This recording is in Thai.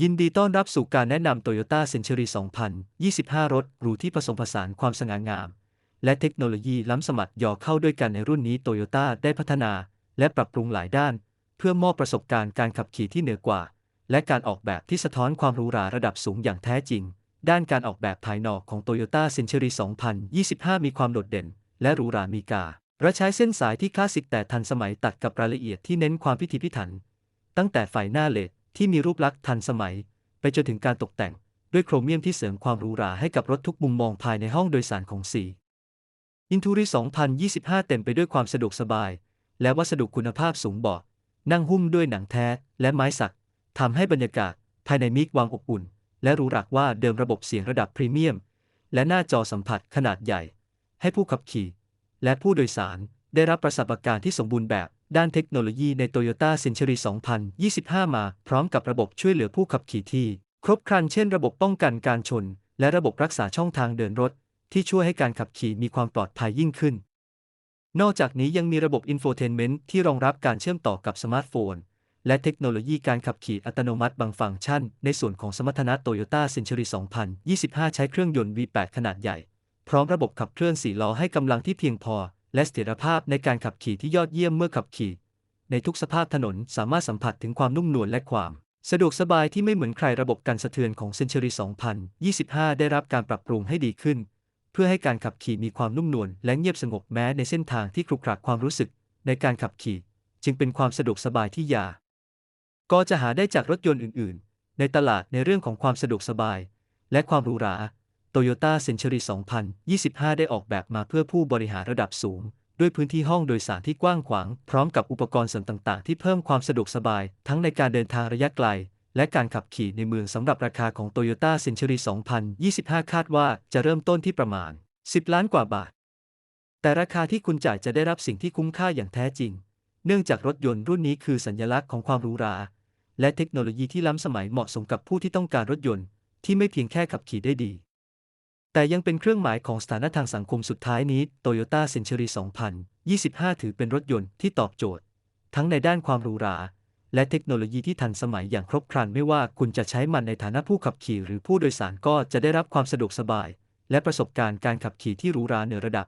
ยินดีต้อนรับสู่การแนะนำ Toyota Century 2025 รถหรูที่ผสมผสานความสง่างาม และเทคโนโลยีล้ำสมัครย่อเข้าด้วยกันในรุ่นนี้ Toyota ได้พัฒนาและปรับปรุงหลายด้าน เพื่อมอบประสบการณ์การขับขี่ที่เหนือกว่า และการออกแบบที่สะท้อนความหรูหราระดับสูงอย่างแท้จริง ด้านการออกแบบภายนอกของ Toyota Century 2025 มีความโดดเด่น และหรูหรามีกาและใช้เส้นสายที่คลาสสิกแต่ทันสมัยตัดกับรายละเอียดที่เน้นความพิถีพิถัน ตั้งแต่ไฟหน้าเลด ที่มีรูปลักษณ์ทันสมัย ไปจนถึงการตกแต่ง ด้วยโครเมียมที่เสริมความหรูหราให้กับรถทุกมุมมองภายในห้องโดยสารของสีอินทูรี2025 เต็มไปด้วยความสะดวกสบาย และวัสดุคุณภาพสูงเบาะนั่งหุ้มด้วยหนังแท้และไม้สักทำให้บรรยากาศ ภายในมิกวางอบอุ่น และหรูหราว่าเดิมระบบเสียงระดับพรีเมียม และหน้าจอสัมผัสขนาดใหญ่ ให้ผู้ขับขี่ และผู้โดยสาร ได้รับประสบการณ์ที่สมบูรณ์แบบ ด้านเทคโนโลยีใน Toyota Century 2025 มา พร้อมกับระบบช่วยเหลือผู้ขับขี่ที่ ครบครันเช่นระบบป้องกันการชน และระบบรักษาช่องทางเดินรถ ที่ช่วยให้การขับขี่มีความปลอดภัยยิ่งขึ้น นอกจากนี้ยังมีระบบอินโฟเทนเมนต์ที่รองรับการเชื่อมต่อกับสมาร์ทโฟน และเทคโนโลยีการขับขี่อัตโนมัติบางฟังก์ชัน ในส่วนของสมรรถนะ Toyota Century 2025 ใช้เครื่องยนต์ V8 ขนาดใหญ่ พร้อมระบบขับเคลื่อน4ล้อให้กำลังที่เพียงพอ และเสถียรภาพในการขับขี่ที่ยอดเยี่ยมเมื่อขับขี่ ในทุกสภาพถนนสามารถสัมผัสถึงความนุ่มนวลและความ สะดวกสบายที่ไม่เหมือนใครระบบการสะเทือนของ Century 2025 ได้รับการปรับปรุงให้ดีขึ้น เพื่อให้การขับขี่มีความนุ่มนวลและเงียบสงบแม้ในเส้นทางที่ครุขระความรู้สึก ในการขับขี่ จึงเป็นความสะดวกสบายที่ยา ก็จะหาได้จากรถยนต์อื่น ๆ ในตลาดในเรื่องของความสะดวกสบาย และความหรูหรา Toyota Century 2025 ได้ออกแบบมาเพื่อผู้บริหารระดับสูง ด้วยพื้นที่ห้องโดยสารที่กว้างขวาง พร้อมกับอุปกรณ์เสริมต่างๆ ที่เพิ่มความสะดวกสบาย ทั้งในการเดินทางระยะไกล และการขับขี่ในเมืองสำหรับราคาของ Toyota Century 2025 คาดว่าจะเริ่มต้นที่ประมาณ 10 ล้านกว่าบาท แต่ราคาที่คุณจ่ายจะได้รับสิ่งที่คุ้มค่าอย่างแท้จริง เนื่องจากรถยนต์รุ่นนี้คือสัญลักษณ์ของความหรูหรา และเทคโนโลยีที่ล้ำสมัยเหมาะสมกับผู้ที่ต้องการรถยนต์ ที่ไม่เพียงแค่ขับขี่ได้ดี แต่ยังเป็นเครื่องหมายของสถานะทางสังคมสุดท้ายนี้ Toyota Century 2025 ถือเป็นรถยนต์ที่ตอบโจทย์ ทั้งในด้านความหรูหรา และเทคโนโลยีที่ทันสมัยอย่างครบครันไม่ว่าคุณจะใช้มันในฐานะผู้ขับขี่หรือผู้โดยสารก็จะได้รับความสะดวกสบาย และประสบการณ์การขับขี่ที่หรูหราเหนือระดับ